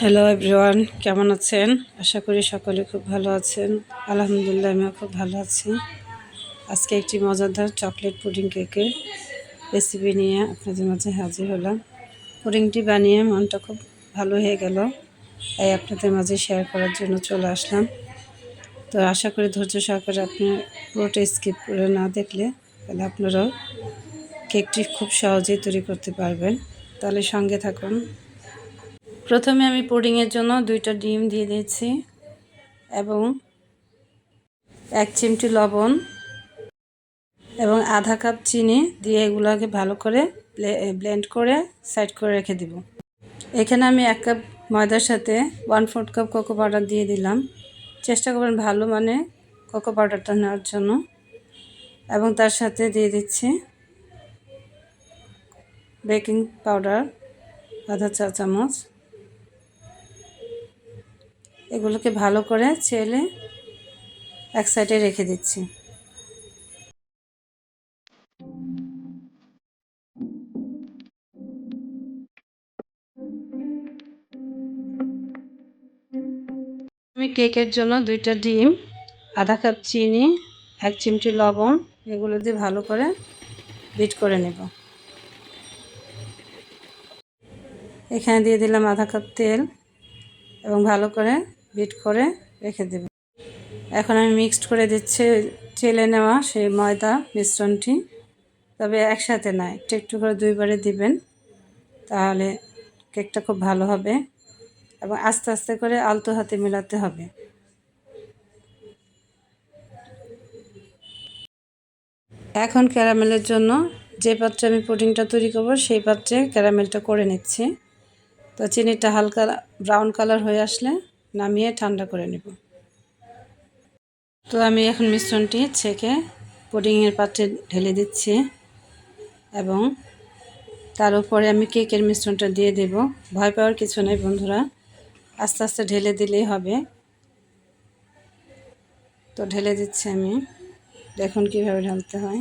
Hello everyone কেমন আছেন? আশা করি সকলে খুব ভালো আছেন। আলহামদুলিল্লাহ, আমিও খুব ভালো আছি। আজকে একটি মজাদার চকলেট পুডিং কেকের রেসিপি নিয়ে আপনাদের মাঝে হাজির হলাম। পুডিংটি বানিয়ে মনটা খুব ভালো হয়ে গেল, তাই আপনাদের মাঝে শেয়ার করার জন্য চলে আসলাম। তো আশা করি ধৈর্য সহকারে আপনি পুরোটা স্কিপ করে না দেখলে, তাহলে আপনারাও কেকটি খুব সহজেই তৈরি করতে পারবেন। তাহলে সঙ্গে থাকুন। প্রথমে আমি পুডিংয়ের জন্য দুইটা ডিম দিয়ে দিয়েছি এবং এক চিমটি লবণ এবং আধা কাপ চিনি দিয়ে এগুলোকে ভালো করে ব্লেন্ড করে সাইড করে রেখে দিব। এখানে আমি এক কাপ ময়দার সাথে one fourth cup cocoa powder দিয়ে দিলাম। চেষ্টা করবেন ভালো মানে কোকো পাউডারটা নেওয়ার জন্য। এবং তার সাথে দিয়ে দিচ্ছি বেকিং পাউডার আধা চা, চামচ। এগুলোকে ভালো করে ছেলে এক সাইডে রেখে দিচ্ছি। আমি কেকের জন্য দুইটা ডিম, আধা কাপ চিনি, এক চিমটি লবণ, এগুলো দিয়ে ভালো করে বিট করে নেব। এখানে দিয়ে দিলাম আধা কাপ তেল এবং ভালো করে বিট করে রেখে দেব। এখন আমি মিক্সড করে দিচ্ছি চেলে নেওয়া সেই ময়দা, মিশ্রণটি। তবে একসাথে না একটু একটু করে দুইবারে দিবেন, তাহলে কেকটা খুব ভালো হবে এবং আস্তে আস্তে করে আলতো হাতে মেলাতে হবে। এখন ক্যারামেলের জন্য যে পাত্রে আমি পুডিংটা তৈরি করব, সেই পাত্রে ক্যারামেলটা করে নিচ্ছি। তো চিনিটা হালকা ব্রাউন কালার হয়ে আসলে নামিয়ে ঠান্ডা করে নেব। তো আমি এখন মিশ্রণটি ছেঁকে পুডিংয়ের পাত্রে ঢেলে দিচ্ছি এবং তার উপরে আমি কেকের মিশ্রণটা দিয়ে দেব। ভয় পাওয়ার কিছু নেই বন্ধুরা, আস্তে আস্তে ঢেলে দিলেই হবে। তো ঢেলে দিচ্ছি আমি। দেখুন কীভাবে ঢালতে হয়।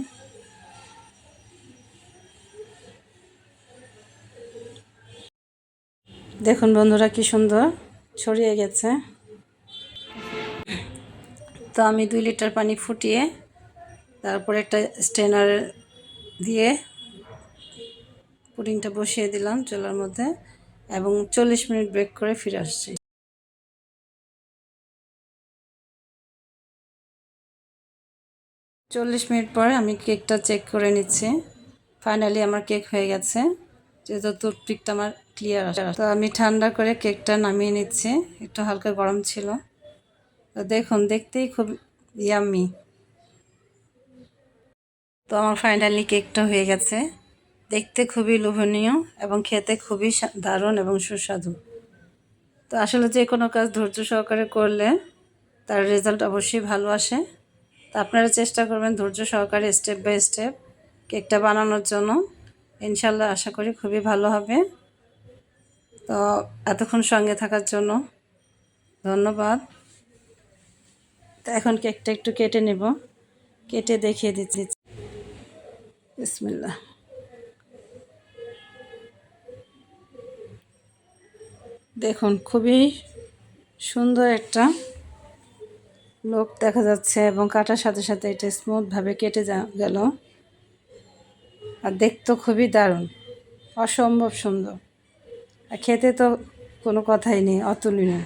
দেখুন বন্ধুরা কি সুন্দর। ছড়িয়ে গেছে। তো আমি দুই লিটার পানি ফুটিয়ে তারপরে একটা স্টেনার দিয়ে পুডিংটা বসিয়ে দিলাম চুলার মধ্যে এবং চল্লিশ মিনিট ব্রেক করে ফিরে আসছি। চল্লিশ মিনিট পরে আমি কেকটা চেক করে নিচ্ছি। ফাইনালি আমার কেক হয়ে গেছে। যেহেতু টুথপিকটা আমার ক্লিয়ার আসে তো আমি ঠান্ডা করে কেকটা নামিয়ে নিচ্ছি। একটু হালকা গরম ছিল। তো দেখুন, দেখতেই খুব ইয়াম্মি তো আমার ফাইনালি কেকটা হয়ে গেছে। দেখতে খুবই লোভনীয় এবং খেতে খুবই দারুণ এবং সুস্বাদু। তো আসলে যে কোনো কাজ ধৈর্য সহকারে করলে তার রেজাল্ট অবশ্যই ভালো আসে। তো আপনারা চেষ্টা করবেন ধৈর্য সহকারে স্টেপ বাই স্টেপ কেকটা বানানোর জন্য। ইনশাল্লাহ আশা করি খুবই ভালো হবে। তো এতক্ষণ সঙ্গে থাকার জন্য ধন্যবাদ। তো এখন কেকটা একটু কেটে নেব। কেটে দেখিয়ে দিচ্ছি। বিসমিল্লা দেখুন, খুবই সুন্দর একটা লোক দেখা যাচ্ছে এবং কাটার সাথে সাথে এটা স্মুথভাবে কেটে যা, গেল। আর দেখতে খুবই দারুণ। অসম্ভব সুন্দর। আর খেতে তো কোনো কথাই নেই অতুলনীয়।